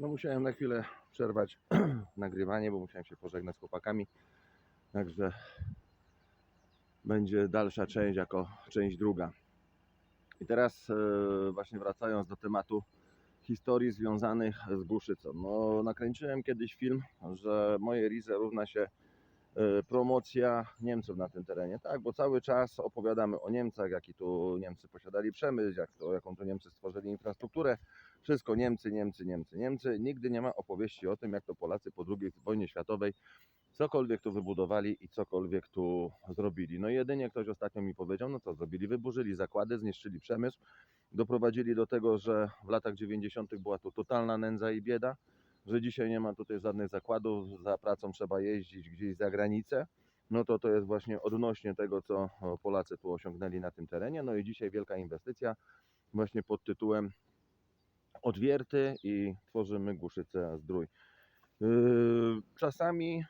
No musiałem na chwilę przerwać nagrywanie, bo musiałem się pożegnać z chłopakami. Także będzie dalsza część jako część druga. I teraz e, właśnie wracając do tematu historii związanych z Głuszycą. No nakręciłem kiedyś film, że moje Rize równa się promocja Niemców na tym terenie. Tak, bo cały czas opowiadamy o Niemcach, jaki tu Niemcy posiadali przemysł, jak to, jaką tu Niemcy stworzyli infrastrukturę. Wszystko Niemcy, Niemcy, Niemcy, Niemcy. Nigdy nie ma opowieści o tym, jak to Polacy po II wojnie światowej cokolwiek tu wybudowali i cokolwiek tu zrobili. No jedynie ktoś ostatnio mi powiedział, no co zrobili? Wyburzyli zakłady, zniszczyli przemysł, doprowadzili do tego, że w latach 90. była tu totalna nędza i bieda, że dzisiaj nie ma tutaj żadnych zakładów, za pracą trzeba jeździć gdzieś za granicę. No to to jest właśnie odnośnie tego, co Polacy tu osiągnęli na tym terenie. No i dzisiaj wielka inwestycja właśnie pod tytułem Odwierty i tworzymy Głuszycę Zdrój. Yy, Czasami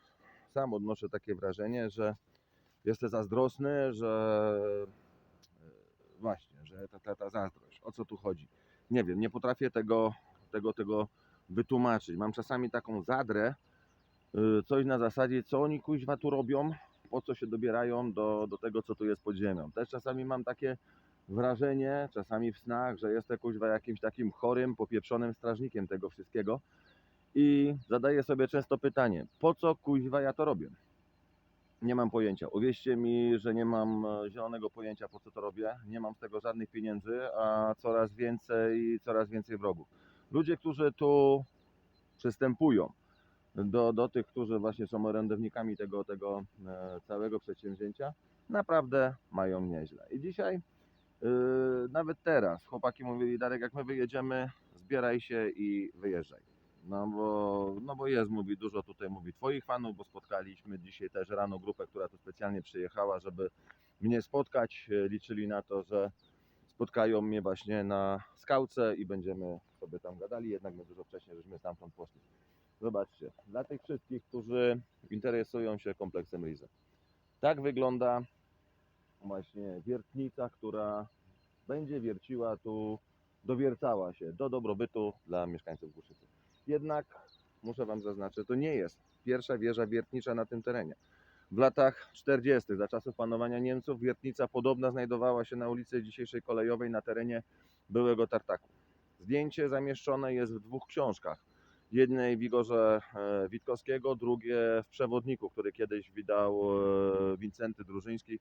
sam odnoszę takie wrażenie, że jestem zazdrosny, że yy, właśnie, że ta, ta, ta zazdrość, o co tu chodzi? Nie wiem, nie potrafię tego, tego, tego wytłumaczyć. Mam czasami taką zadrę, yy, coś na zasadzie, co oni kuźwa tu robią, po co się dobierają do, do tego, co tu jest pod ziemią. Też czasami mam takie wrażenie, czasami w snach, że jestem kuźwa jakimś takim chorym, popieprzonym strażnikiem tego wszystkiego i zadaję sobie często pytanie, po co kuźwa ja to robię? Nie mam pojęcia. Uwierzcie mi, że nie mam e, zielonego pojęcia, po co to robię. Nie mam z tego żadnych pieniędzy, a coraz więcej, coraz więcej wrogów. Ludzie, którzy tu przystępują do, do tych, którzy właśnie są orędownikami tego, tego e, całego przedsięwzięcia, naprawdę mają nieźle. I dzisiaj, e, nawet teraz, chłopaki mówili, Darek, jak my wyjedziemy, zbieraj się i wyjeżdżaj. No bo, no bo jest, mówi, dużo tutaj mówi Twoich fanów, bo spotkaliśmy dzisiaj też rano grupę, która tu specjalnie przyjechała, żeby mnie spotkać. E, Liczyli na to, że spotkają mnie właśnie na skałce i będziemy sobie tam gadali, jednak my dużo wcześniej żeśmy stamtąd poszli. Zobaczcie, dla tych wszystkich, którzy interesują się kompleksem Rize. Tak wygląda właśnie wiertnica, która będzie wierciła tu, dowiercała się do dobrobytu dla mieszkańców Głuszycy. Jednak muszę Wam zaznaczyć, to nie jest pierwsza wieża wiertnicza na tym terenie. W latach 40. za czasów panowania Niemców wiertnica podobna znajdowała się na ulicy dzisiejszej kolejowej na terenie byłego Tartaku. Zdjęcie zamieszczone jest w dwóch książkach. Jednej w Igorze e, Witkowskiego, drugie w Przewodniku, który kiedyś wydał e, Wincenty Drużyński,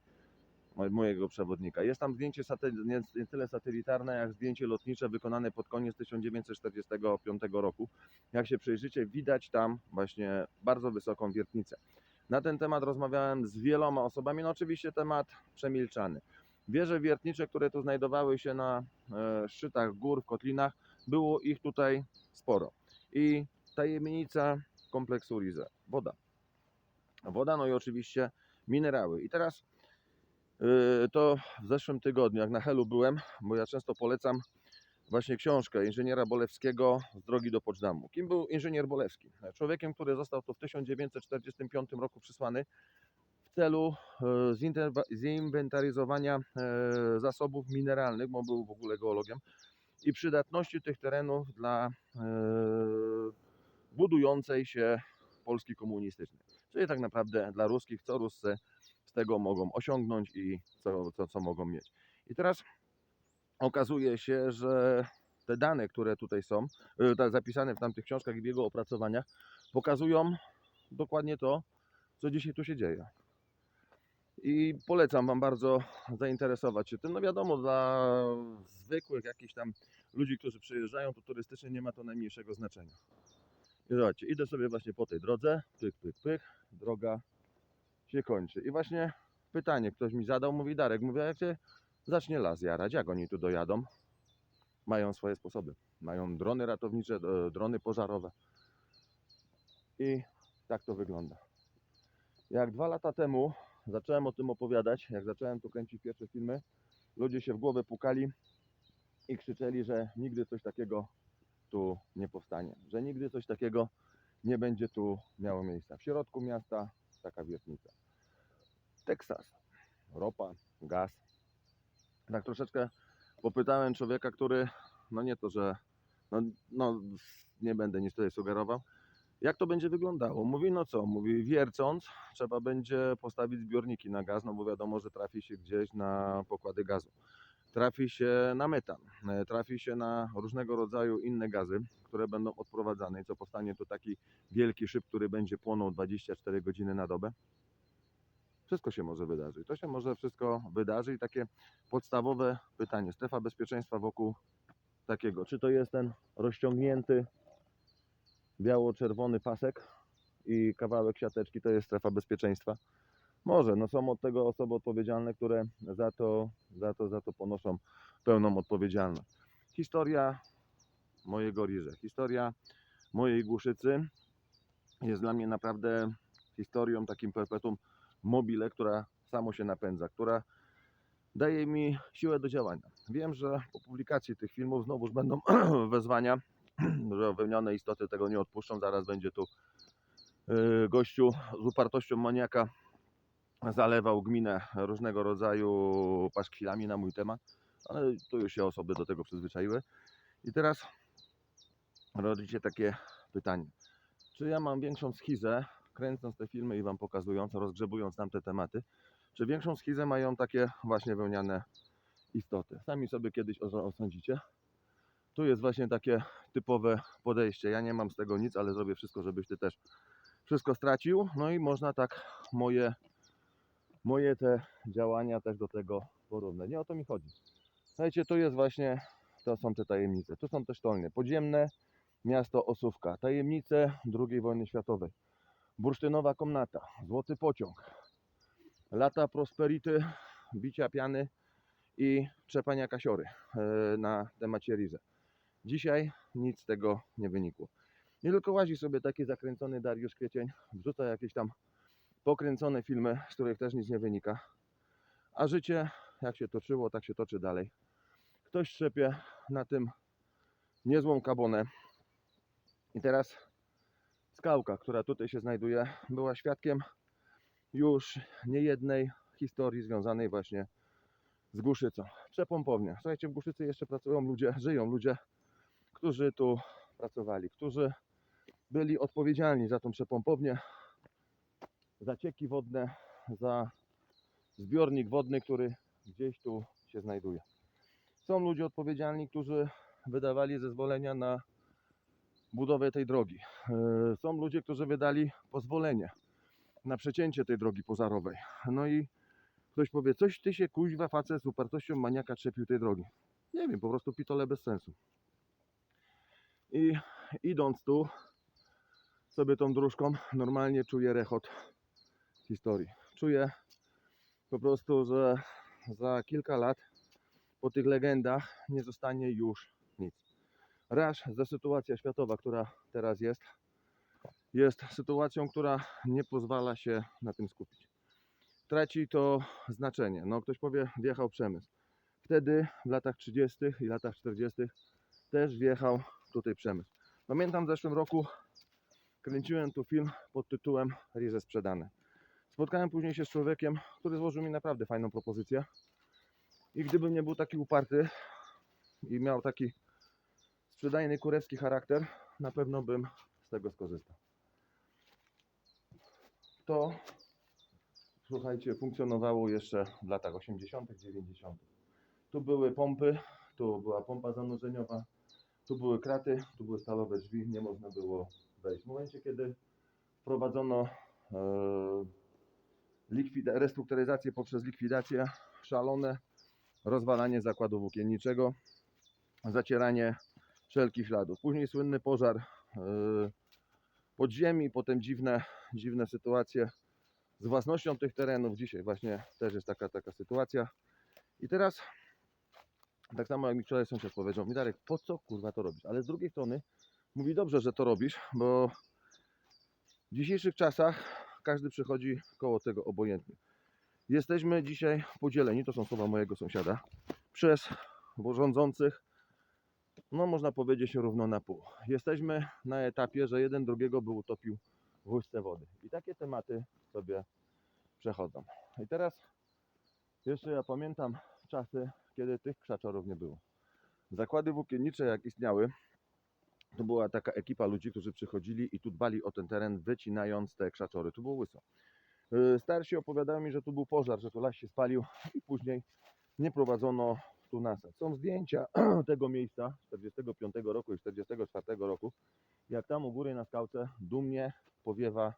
mo- mojego przewodnika. Jest tam zdjęcie nie tyle satelitarne, jak zdjęcie lotnicze wykonane pod koniec 1945 roku. Jak się przyjrzycie, widać tam właśnie bardzo wysoką wiertnicę. Na ten temat rozmawiałem z wieloma osobami, no oczywiście temat przemilczany. Wieże wiertnicze, które tu znajdowały się na e, szczytach gór, w kotlinach, było ich tutaj sporo. I tajemnica kompleksu Rize. Woda. Woda, no i oczywiście minerały. I teraz Yy, to w zeszłym tygodniu, jak na Helu byłem, bo ja często polecam właśnie książkę inżyniera Bolewskiego z drogi do Poczdamу. Kim był inżynier Bolewski? Człowiekiem, który został tu w 1945 roku przysłany w celu e, zinwentaryzowania e, zasobów mineralnych, bo był w ogóle geologiem, i przydatności tych terenów dla e, budującej się Polski komunistycznej. Czyli tak naprawdę dla ruskich, co Ruscy z tego mogą osiągnąć i co, co, co mogą mieć. I teraz okazuje się, że te dane, które tutaj są, y, zapisane w tamtych książkach i w jego opracowaniach, pokazują dokładnie to, co dzisiaj tu się dzieje. I polecam Wam bardzo zainteresować się tym. No wiadomo, dla zwykłych jakichś tam ludzi, którzy przyjeżdżają, to turystycznie nie ma to najmniejszego znaczenia. I zobaczcie, idę sobie właśnie po tej drodze, pyk, pyk, pyk, droga się kończy. I właśnie pytanie ktoś mi zadał, mówi Darek, mówię, jak się zacznie las jarać, jak oni tu dojadą? Mają swoje sposoby. Mają drony ratownicze, e, drony pożarowe. I tak to wygląda. Jak dwa lata temu zacząłem o tym opowiadać, jak zacząłem tu kręcić pierwsze filmy, ludzie się w głowę pukali i krzyczeli, że nigdy coś takiego tu nie powstanie, że nigdy coś takiego nie będzie tu miało miejsca. W środku miasta taka wiertnica. Teksas, ropa, gaz. Tak troszeczkę popytałem człowieka, który, no nie to, że no, no, nie będę nic tutaj sugerował. Jak to będzie wyglądało? Mówi, no co? Mówi, wiercąc, trzeba będzie postawić zbiorniki na gaz, no bo wiadomo, że trafi się gdzieś na pokłady gazu. Trafi się na metan, e, trafi się na różnego rodzaju inne gazy, które będą odprowadzane i co powstanie tu taki wielki szyb, który będzie płonął 24 godziny na dobę. Wszystko się może wydarzyć. To się może wszystko wydarzy i takie podstawowe pytanie. Strefa bezpieczeństwa wokół takiego. Czy to jest ten rozciągnięty biało-czerwony pasek i kawałek siateczki to jest strefa bezpieczeństwa? Może, no są od tego osoby odpowiedzialne, które za to, za to, za to ponoszą pełną odpowiedzialność. Historia mojego Riże, historia mojej Głuszycy jest dla mnie naprawdę historią takim perpetuum mobile, która samo się napędza, która daje mi siłę do działania. Wiem, że po publikacji tych filmów znowuż będą wezwania, że wymienione istoty tego nie odpuszczą. Zaraz będzie tu yy, gościu z upartością maniaka zalewał gminę różnego rodzaju paszkwilami na mój temat, ale tu już się osoby do tego przyzwyczaiły. I teraz rodzi się takie pytanie. Czy ja mam większą schizę, kręcąc te filmy i Wam pokazując, rozgrzebując tamte tematy, czy większą schizę mają takie właśnie wełniane istoty? Sami sobie kiedyś os- osądzicie. Tu jest właśnie takie typowe podejście. Ja nie mam z tego nic, ale zrobię wszystko, żebyś Ty też wszystko stracił. No i można tak moje, moje te działania też do tego porównać. Nie o to mi chodzi. Słuchajcie, to jest właśnie, to są te tajemnice. Tu są te sztolnie. Podziemne miasto Osówka. Tajemnice II wojny światowej. Bursztynowa komnata. Złoty pociąg. Lata prosperity, bicia piany i trzepania kasiory e, na temacie Rize. Dzisiaj nic z tego nie wynikło. Nie tylko łazi sobie taki zakręcony Dariusz Kwiecień, wrzuca jakieś tam pokręcone filmy, z których też nic nie wynika. A życie, jak się toczyło, tak się toczy dalej. Ktoś trzepie na tym niezłą kabonę. I teraz skałka, która tutaj się znajduje, była świadkiem już niejednej historii związanej właśnie z Głuszycą. Przepompownia. Słuchajcie, w Głuszycy jeszcze pracują ludzie, żyją ludzie, którzy tu pracowali, którzy byli odpowiedzialni za tą przepompownię, za cieki wodne, za zbiornik wodny, który gdzieś tu się znajduje. Są ludzie odpowiedzialni, którzy wydawali zezwolenia na budowę tej drogi. Yy, Są ludzie, którzy wydali pozwolenie na przecięcie tej drogi pożarowej. No i ktoś powie, coś ty się kuźwa facet z upartością maniaka trzepił tej drogi. Nie wiem, po prostu pitole bez sensu. I idąc tu sobie tą dróżką, normalnie czuję rechot historii. Czuję po prostu, że za kilka lat po tych legendach nie zostanie już nic. Raz, że sytuacja światowa, która teraz jest, jest sytuacją, która nie pozwala się na tym skupić. Traci to znaczenie. No, ktoś powie, wjechał przemysł. Wtedy w latach 30. i latach 40. też wjechał tutaj przemysł. Pamiętam w zeszłym roku kręciłem tu film pod tytułem Rize sprzedane. Spotkałem później się z człowiekiem, który złożył mi naprawdę fajną propozycję. I gdybym nie był taki uparty i miał taki sprzedajny kurewski charakter, na pewno bym z tego skorzystał. To, słuchajcie, funkcjonowało jeszcze w latach 80., 90. Tu były pompy, tu była pompa zanurzeniowa, tu były kraty, tu były stalowe drzwi, nie można było wejść. W momencie, kiedy wprowadzono e, restrukturyzację poprzez likwidację, szalone rozwalanie zakładu włókienniczego, zacieranie wszelkich śladów. Później słynny pożar e, podziemi, potem dziwne, dziwne sytuacje z własnością tych terenów. Dzisiaj właśnie też jest taka, taka sytuacja. I teraz, tak samo jak mi wczoraj sąsiad powiedział, mi Darek, po co kurwa to robisz? Ale z drugiej strony mówi dobrze, że to robisz, bo w dzisiejszych czasach każdy przychodzi koło tego obojętnie. Jesteśmy dzisiaj podzieleni, to są słowa mojego sąsiada, przez rządzących, no można powiedzieć równo na pół. Jesteśmy na etapie, że jeden drugiego by utopił w łyżce wody. I takie tematy sobie przechodzą. I teraz jeszcze ja pamiętam czasy, kiedy tych krzaczorów nie było. Zakłady włókiennicze jak istniały, to była taka ekipa ludzi, którzy przychodzili i tu dbali o ten teren, wycinając te krzaczory. Tu było łyso. Yy, Starsi opowiadają mi, że tu był pożar, że tu las się spalił i później nie prowadzono Są zdjęcia tego miejsca z 45 roku i 44 roku, jak tam u góry na skałce dumnie powiewa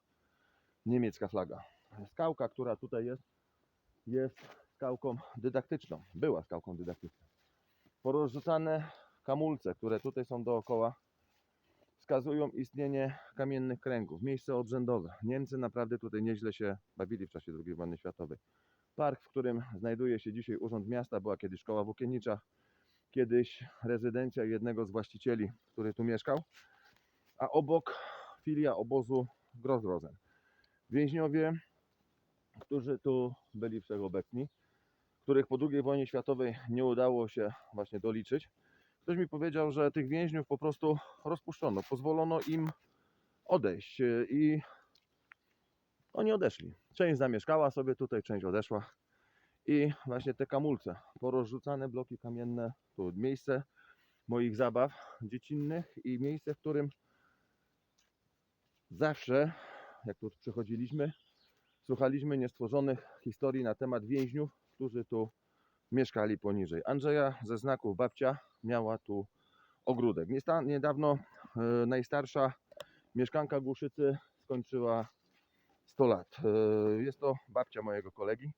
niemiecka flaga. Skałka, która tutaj jest, jest skałką dydaktyczną. Była skałką dydaktyczną. Porozrzucane kamulce, które tutaj są dookoła, wskazują istnienie kamiennych kręgów, miejsce obrzędowe. Niemcy naprawdę tutaj nieźle się bawili w czasie II wojny światowej. Park, w którym znajduje się dzisiaj Urząd Miasta, była kiedyś szkoła włókiennicza, kiedyś rezydencja jednego z właścicieli, który tu mieszkał, a obok filia obozu Grozrozen. Więźniowie, którzy tu byli wszechobecni, których po II wojnie światowej nie udało się właśnie doliczyć. Ktoś mi powiedział, że tych więźniów po prostu rozpuszczono, pozwolono im odejść. I oni odeszli. Część zamieszkała sobie tutaj, część odeszła. I właśnie te kamulce, porozrzucane bloki kamienne, tu miejsce moich zabaw dziecinnych i miejsce, w którym zawsze, jak tu przychodziliśmy, słuchaliśmy niestworzonych historii na temat więźniów, którzy tu mieszkali poniżej. Andrzeja ze znaków babcia miała tu ogródek. Niedawno e, najstarsza mieszkanka Głuszycy skończyła 100 lat. E, Jest to babcia mojego kolegi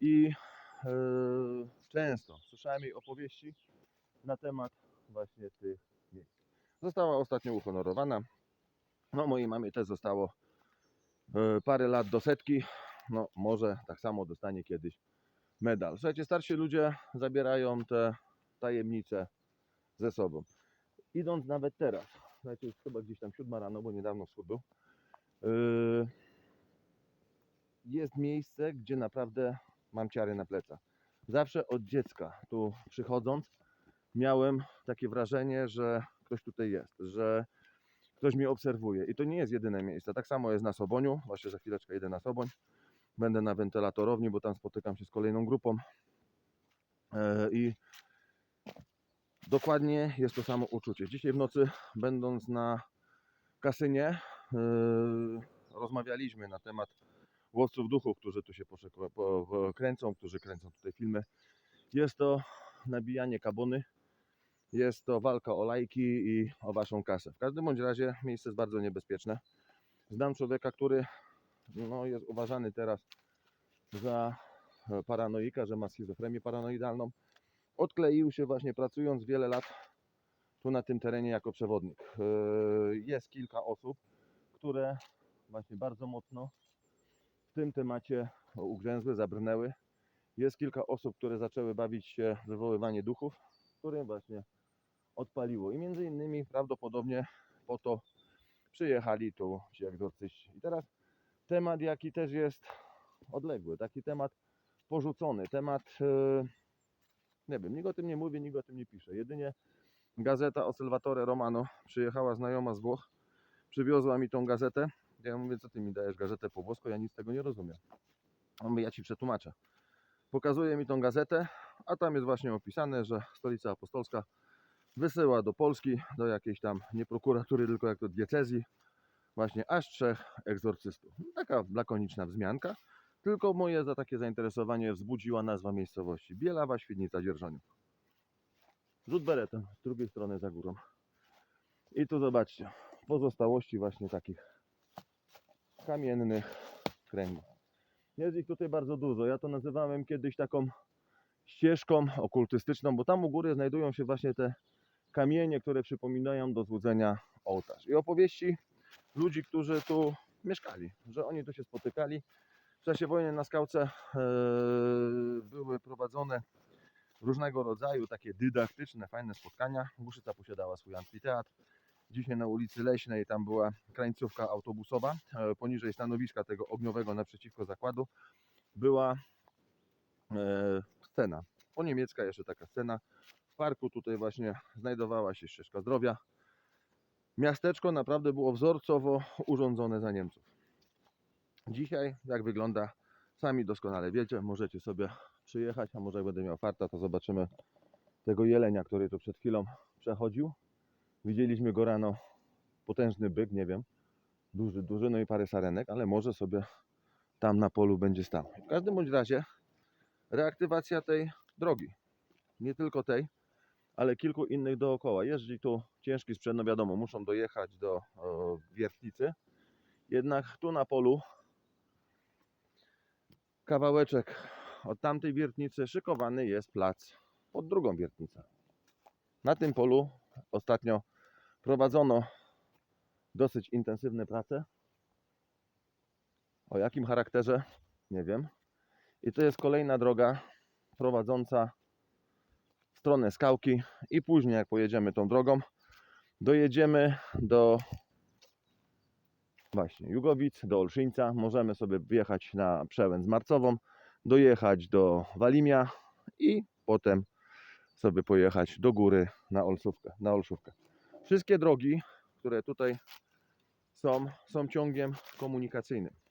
i e, często słyszałem jej opowieści na temat właśnie tych miejsc. Została ostatnio uhonorowana. No mojej mamie też zostało e, parę lat do setki. No może tak samo dostanie kiedyś medal. Słuchajcie, starsi ludzie zabierają te tajemnice ze sobą. Idąc nawet teraz, słuchajcie, chyba gdzieś tam siódma rano, bo niedawno wschód był, jest miejsce, gdzie naprawdę mam ciary na plecach. Zawsze od dziecka tu przychodząc miałem takie wrażenie, że ktoś tutaj jest, że ktoś mnie obserwuje. I to nie jest jedyne miejsce. Tak samo jest na Soboniu. Właśnie za chwileczkę idę na Soboń. Będę na wentylatorowni, bo tam spotykam się z kolejną grupą. E, I dokładnie jest to samo uczucie. Dzisiaj w nocy, będąc na kasynie, e, rozmawialiśmy na temat łowców duchów, którzy tu się kręcą, którzy kręcą tutaj filmy. Jest to nabijanie kabony, jest to walka o lajki i o waszą kasę. W każdym bądź razie miejsce jest bardzo niebezpieczne. Znam człowieka, który no, jest uważany teraz za e, paranoika, że ma schizofrenię paranoidalną. Odkleił się właśnie pracując wiele lat tu na tym terenie jako przewodnik. E, Jest kilka osób, które właśnie bardzo mocno tym temacie ugrzęzły, zabrnęły. Jest kilka osób, które zaczęły bawić się w wywoływanie duchów, którym właśnie odpaliło. I między innymi prawdopodobnie po to przyjechali tu ci egzorcyści. I teraz temat, jaki też jest odległy, taki temat porzucony, temat, e, nie wiem, nikt o tym nie mówi, nikt o tym nie pisze. Jedynie gazeta Osservatore Romano, przyjechała znajoma z Włoch, przywiozła mi tą gazetę. Ja mówię, co ty mi dajesz gazetę po włosku, ja nic z tego nie rozumiem. On mówi, ja ci przetłumaczę. Pokazuje mi tą gazetę, a tam jest właśnie opisane, że stolica apostolska wysyła do Polski, do jakiejś tam nie prokuratury, tylko jak to diecezji, właśnie aż trzech egzorcystów. Taka lakoniczna wzmianka, tylko moje za takie zainteresowanie wzbudziła nazwa miejscowości. Bielawa, Świdnica, Dzierżoniów. Rzut beretem z drugiej strony za górą. I tu zobaczcie, pozostałości właśnie takich kamiennych kręgów. Jest ich tutaj bardzo dużo. Ja to nazywałem kiedyś taką ścieżką okultystyczną, bo tam u góry znajdują się właśnie te kamienie, które przypominają do złudzenia ołtarz. I opowieści ludzi, którzy tu mieszkali, że oni tu się spotykali. W czasie wojny na skałce e, były prowadzone różnego rodzaju takie dydaktyczne, fajne spotkania. Głuszyca posiadała swój amfiteatr. Dzisiaj na ulicy Leśnej tam była krańcówka autobusowa. E, poniżej stanowiska tego ogniowego naprzeciwko zakładu była e, scena. Po niemiecka jeszcze taka scena. W parku tutaj właśnie znajdowała się ścieżka zdrowia. Miasteczko naprawdę było wzorcowo urządzone za Niemców. Dzisiaj, jak wygląda, sami doskonale wiecie, możecie sobie przyjechać, a może jak będę miał farta, to zobaczymy tego jelenia, który tu przed chwilą przechodził. Widzieliśmy go rano, potężny byk, nie wiem, duży, duży, no i parę sarenek, ale może sobie tam na polu będzie stał. W każdym bądź razie reaktywacja tej drogi, nie tylko tej, ale kilku innych dookoła. Jeździ tu ciężki sprzęt, no wiadomo, muszą dojechać do wiertnicy. Jednak tu na polu kawałeczek od tamtej wiertnicy szykowany jest plac pod drugą wiertnicę. Na tym polu ostatnio prowadzono dosyć intensywne prace. O jakim charakterze? Nie wiem. I to jest kolejna droga prowadząca w stronę skałki i później jak pojedziemy tą drogą, dojedziemy do właśnie Jugowic, do Olszyńca. Możemy sobie wjechać na przełęcz Marcową, dojechać do Walimia i potem sobie pojechać do góry na Olszówkę. Na Olszówkę. Wszystkie drogi, które tutaj są, są ciągiem komunikacyjnym.